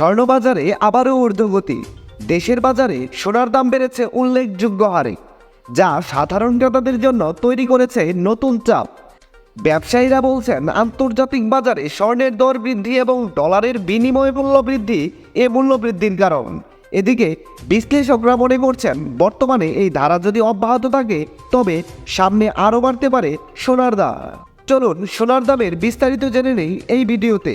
স্বর্ণবাজারে আবারও ঊর্ধ্বগতি। দেশের বাজারে সোনার দাম বেড়েছে উল্লেখযোগ্য হারে, যা সাধারণ ক্রেতাদের জন্য তৈরি করেছে নতুন চাপ। ব্যবসায়ীরা বলছেন, আন্তর্জাতিক বাজারে স্বর্ণের দর বৃদ্ধি এবং ডলারের বিনিময় মূল্য বৃদ্ধি এ মূল্য বৃদ্ধির কারণ। এদিকে বিশ্লেষকরা মনে করছেন, বর্তমানে এই ধারা যদি অব্যাহত থাকে, তবে সামনে আরও বাড়তে পারে সোনার দাম চলুন সোনার দামের বিস্তারিত জেনে নেই এই ভিডিওতে।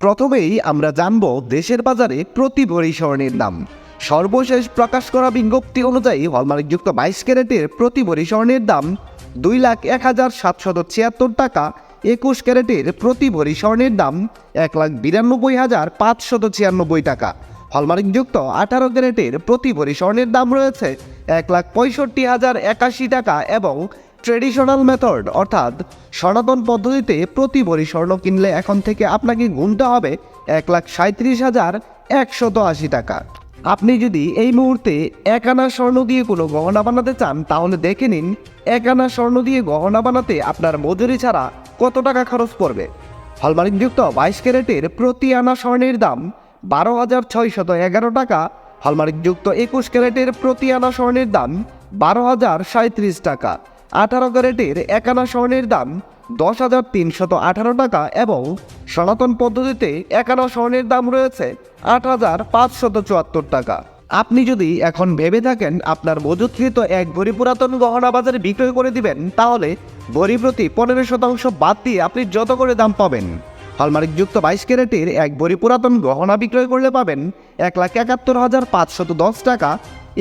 প্রথমেই আমরা জানব দেশের বাজারে প্রতি ভরি স্বর্ণের দাম। সর্বশেষ প্রকাশ করা বিজ্ঞপ্তি অনুযায়ী হলমার্কযুক্ত বাইশ ক্যারেটের প্রতি ভরি স্বর্ণের দাম দুই লাখ এক হাজার সাতশত ছিয়াত্তর টাকা। একুশ ক্যারেটের প্রতি ভরি স্বর্ণের দাম এক লাখ বিরানব্বই হাজার পাঁচশত ছিয়ানব্বই টাকা। হলমার্কযুক্ত আঠারো ক্যারেটের প্রতি ভরি স্বর্ণের দাম রয়েছে এক লাখ পঁয়ষট্টি হাজার একাশি টাকা এবং ট্রেডিশনাল মেথড, অর্থাৎ সনাতন পদ্ধতিতে প্রতি ভরি স্বর্ণ কিনলে এখন থেকে আপনাকে গুনতে হবে এক লাখ সাঁত্রিশ হাজার একশত আশি টাকা। আপনি যদি এই মুহূর্তে এক আনা স্বর্ণ দিয়ে কোনো গহনা বানাতে চান, তাহলে দেখে নিন এক আনা স্বর্ণ দিয়ে গহনা বানাতে আপনার মজুরি ছাড়া কত টাকা খরচ পড়বে। হলমার্কযুক্ত বাইশ ক্যারেটের প্রতি আনা স্বর্ণের দাম বারো হাজার ছয়শত এগারো টাকা। হলমার্কযুক্ত একুশ ক্যারেটের প্রতি আনা স্বর্ণের দাম বারো হাজার সাঁত্রিশ টাকা। আঠারো ক্যারেটের এক আনা স্বর্ণের দাম দশ হাজার তিনশত আঠারো টাকা এবং সনাতন পদ্ধতিতে এক আনা স্বর্ণের দাম রয়েছে আট হাজার পাঁচশত চুয়াত্তর টাকা। আপনি যদি এখন ভেবে থাকেন আপনার মজুতকৃত এক ভরি পুরাতন গহনা বাজারে বিক্রয় করে দিবেন, তাহলে ভরি প্রতি পনেরো শতাংশ বাদ দিয়ে আপনি যত করে দাম পাবেন। হলমার্কযুক্ত বাইশ ক্যারেটের এক ভরি পুরাতন গহনা বিক্রয় করলে পাবেন এক লাখ একাত্তর হাজার পাঁচশত দশ টাকা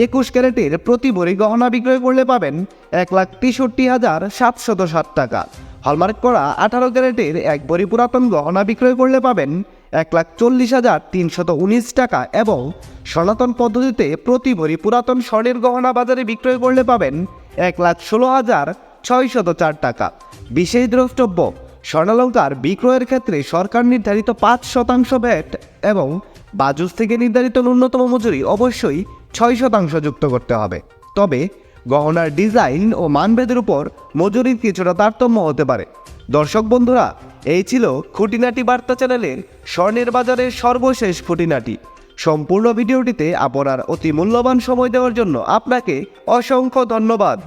একুশ ক্যারেটের প্রতি ভরি গহনা বিক্রয় করলে পাবেন এক লাখ তেষট্টি হাজার সাতশত ষাট টাকা। হলমার্ক করা আঠারো ক্যারেটের এক ভরি পুরাতন গহনা বিক্রয় করলে পাবেন এক লাখ চল্লিশ হাজার তিনশত উনিশ টাকা এবং সনাতন পদ্ধতিতে প্রতি ভরি পুরাতন স্বর্ণের গহনা বাজারে বিক্রয় করলে পাবেন এক লাখ ষোলো হাজার ছয়শত চার টাকা। বিশেষ দ্রষ্টব্য, স্বর্ণালঙ্কার বিক্রয়ের ক্ষেত্রে সরকার নির্ধারিত পাঁচ শতাংশ ভ্যাট এবং বাজুস থেকে নির্ধারিত ন্যূনতম মজুরি অবশ্যই ছয় শতাংশ যুক্ত করতে হবে। তবে গহনার ডিজাইন ও মানভেদের উপর মজুরির কিছুটা তারতম্য হতে পারে। দর্শক বন্ধুরা, এই ছিল খুঁটিনাটি বার্তা চ্যানেলের স্বর্ণের বাজারের সর্বশেষ খুঁটিনাটি। সম্পূর্ণ ভিডিওটিতে আপনার অতি মূল্যবান সময় দেওয়ার জন্য আপনাকে অসংখ্য ধন্যবাদ।